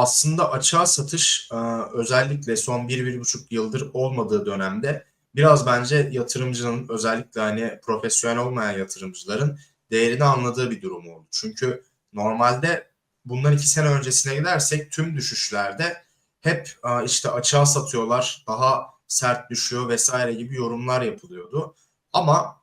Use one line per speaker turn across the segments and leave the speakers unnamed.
aslında açığa satış e, özellikle son 1-1,5 yıldır olmadığı dönemde biraz bence yatırımcının özellikle hani profesyonel olmayan yatırımcıların değerini anladığı bir durum oldu. Çünkü normalde bundan iki sene öncesine gidersek tüm düşüşlerde hep e, işte açığa satıyorlar, daha sert düşüyor vesaire gibi yorumlar yapılıyordu. Ama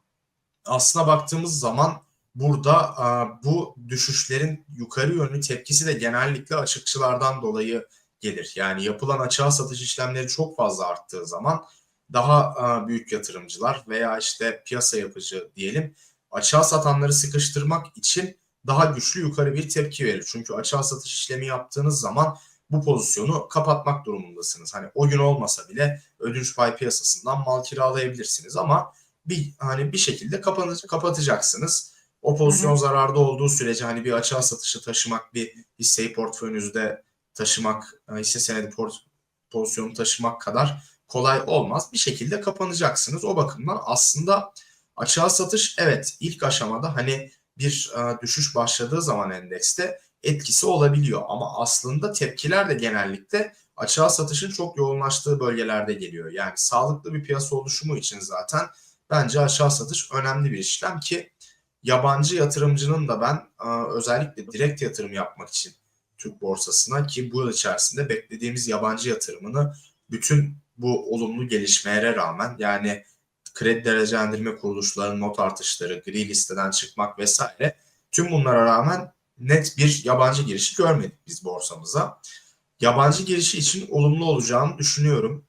aslına baktığımız zaman burada bu düşüşlerin yukarı yönlü tepkisi de genellikle açıkçılardan dolayı gelir. Yani yapılan açığa satış işlemleri çok fazla arttığı zaman daha büyük yatırımcılar veya işte piyasa yapıcı diyelim açığa satanları sıkıştırmak için daha güçlü yukarı bir tepki verir. Çünkü açığa satış işlemi yaptığınız zaman bu pozisyonu kapatmak durumundasınız. Hani o gün olmasa bile ödünç pay piyasasından mal kiralayabilirsiniz ama bir hani bir şekilde kapanı- kapatacaksınız. O pozisyon zararda olduğu sürece hani bir açığa satışı taşımak, bir hisseyi portföyünüzde taşımak, e, hisse senedi port- pozisyonu taşımak kadar kolay olmaz. Bir şekilde kapanacaksınız. O bakımdan aslında açığa satış evet ilk aşamada hani bir e, düşüş başladığı zaman endekste etkisi olabiliyor ama aslında tepkiler de genellikle açığa satışın çok yoğunlaştığı bölgelerde geliyor. Yani sağlıklı bir piyasa oluşumu için zaten bence açığa satış önemli bir işlem ki yabancı yatırımcının da ben özellikle direkt yatırım yapmak için Türk borsasına ki bu yıl içerisinde beklediğimiz yabancı yatırımını bütün bu olumlu gelişmelere rağmen yani kredi derecelendirme kuruluşlarının not artışları, gri listeden çıkmak vesaire tüm bunlara rağmen net bir yabancı girişi görmedik biz borsamıza. Yabancı girişi için olumlu olacağını düşünüyorum.